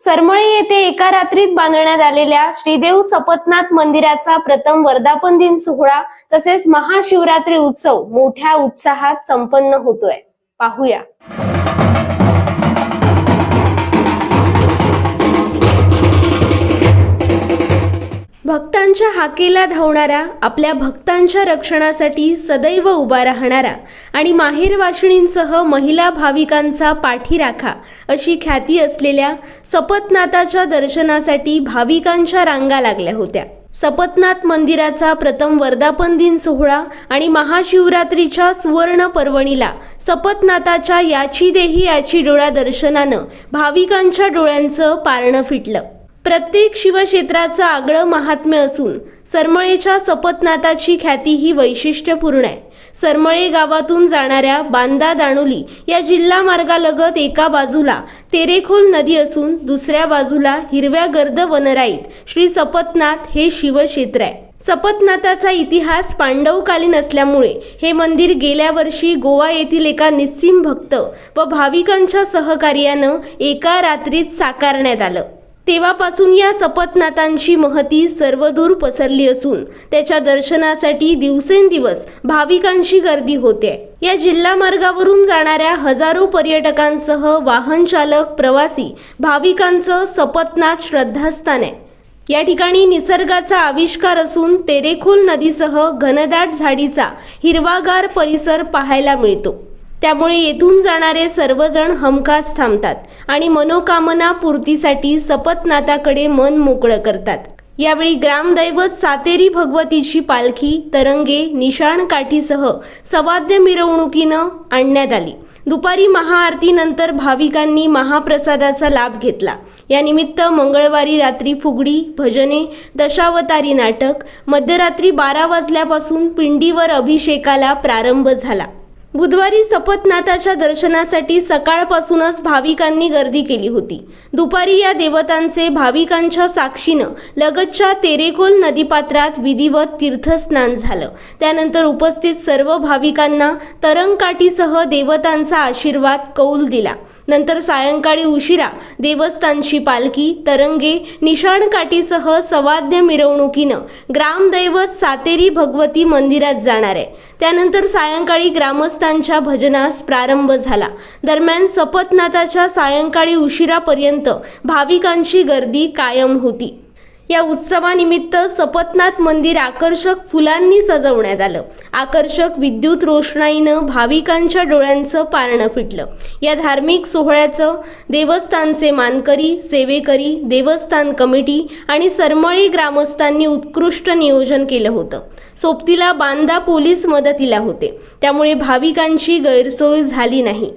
सरमळी येथे एका रात्रीत बांधण्यात आलेल्या श्रीदेव सपतनाथ मंदिराचा प्रथम वर्धापन दिन सोहळा तसेच महाशिवरात्री उत्सव मोठ्या उत्साहात संपन्न होतोय. पाहूया. भक्तांच्या हाकेला धावणारा आपल्या भक्तांच्या रक्षणासाठी सदैव उभा राहणारा आणि माहेर वाशिणींसह महिला भाविकांचा पाठीराखा अशी ख्याती असलेल्या सपतनाथाच्या दर्शनासाठी भाविकांच्या रांगा लागल्या होत्या. सपतनाथ मंदिराचा प्रथम वर्धापन दिन सोहळा आणि महाशिवरात्रीच्या सुवर्ण पर्वणीला सपतनाथाच्या याची देही याची डोळा दर्शनानं भाविकांच्या डोळ्यांचं पारणं फिटलं. प्रत्येक शिवक्षेत्राचं आगळं महात्म्य असून सरमळेच्या सपतनाथाची ख्याती ही वैशिष्ट्यपूर्ण आहे. सरमळे गावातून जाणाऱ्या बांदा दाणोली या जिल्हा मार्गालगत एका बाजूला तेरेखोल नदी असून दुसऱ्या बाजूला हिरव्या गर्द वनराईत श्री सपतनाथ हे शिवक्षेत्र आहे. सपतनाथाचा इतिहास पांडवकालीन असल्यामुळे हे मंदिर गेल्या वर्षी गोवा येथील एका निस्सीम भक्त व भाविकांच्या सहकार्यानं एका रात्रीत साकारण्यात आलं. तेव्हापासून या सपतनाथांची महती सर्वदूर पसरली असून त्याच्या दर्शनासाठी दिवसेंदिवस भाविकांची गर्दी होते. या जिल्हा मार्गावरून जाणाऱ्या हजारो पर्यटकांसह वाहन चालक प्रवासी भाविकांचं सपतनाथ श्रद्धास्थान आहे. या ठिकाणी निसर्गाचा आविष्कार असून तेरेखोल नदीसह घनदाट झाडीचा हिरवागार परिसर पाहायला मिळतो. त्यामुळे येथून जाणारे सर्वजण हमखास थांबतात आणि मनोकामना पूर्तीसाठी सपतनाथाकडे मन मोकळं करतात. यावेळी ग्रामदैवत सातेरी भगवतीची पालखी तरंगे निशाण काठीसह सवाद्य मिरवणुकीनं आणण्यात आली. दुपारी महाआरतीनंतर भाविकांनी महाप्रसादाचा लाभ घेतला. यानिमित्त मंगळवारी रात्री फुगडी भजने दशावतारी नाटक मध्यरात्री बारा वाजल्यापासून पिंडीवर अभिषेकाला प्रारंभ झाला. बुधवारी सपतनाथाच्या दर्शनासाठी सकाळपासूनच भाविकांनी गर्दी केली होती. दुपारी या देवतांचे भाविकांच्या साक्षीनं लगतच्या तेरेकोल नदीपात्रात विधिवत तीर्थस्नान झालं. त्यानंतर उपस्थित सर्व भाविकांना तरंगकाठीसह देवतांचा आशीर्वाद कौल दिला. नंतर सायंकाळी उशिरा देवस्थानची पालखी तरंगे निशाणकाठीसह सवाद्य मिरवणुकीनं ग्रामदैवत सातेरी भगवती मंदिरात जाणार आहे. त्यानंतर सायंकाळी ग्रामस्थांच्या भजनास प्रारंभ झाला. दरम्यान सपतनाथाच्या सायंकाळी उशिरापर्यंत भाविकांची गर्दी कायम होती. या उत्सवानिमित्त सपतनाथ मंदिर आकर्षक फुलांनी सजवण्यात आलं. आकर्षक विद्युत रोषणाईनं भाविकांच्या डोळ्यांचं पारणं फिटलं. या धार्मिक सोहळ्याचं देवस्थानचे मानकरी सेवेकरी देवस्थान कमिटी आणि सरमळी ग्रामस्थांनी उत्कृष्ट नियोजन केलं होतं. सोबतीला बांदा पोलीस मदतीला होते. त्यामुळे भाविकांची गैरसोय झाली नाही.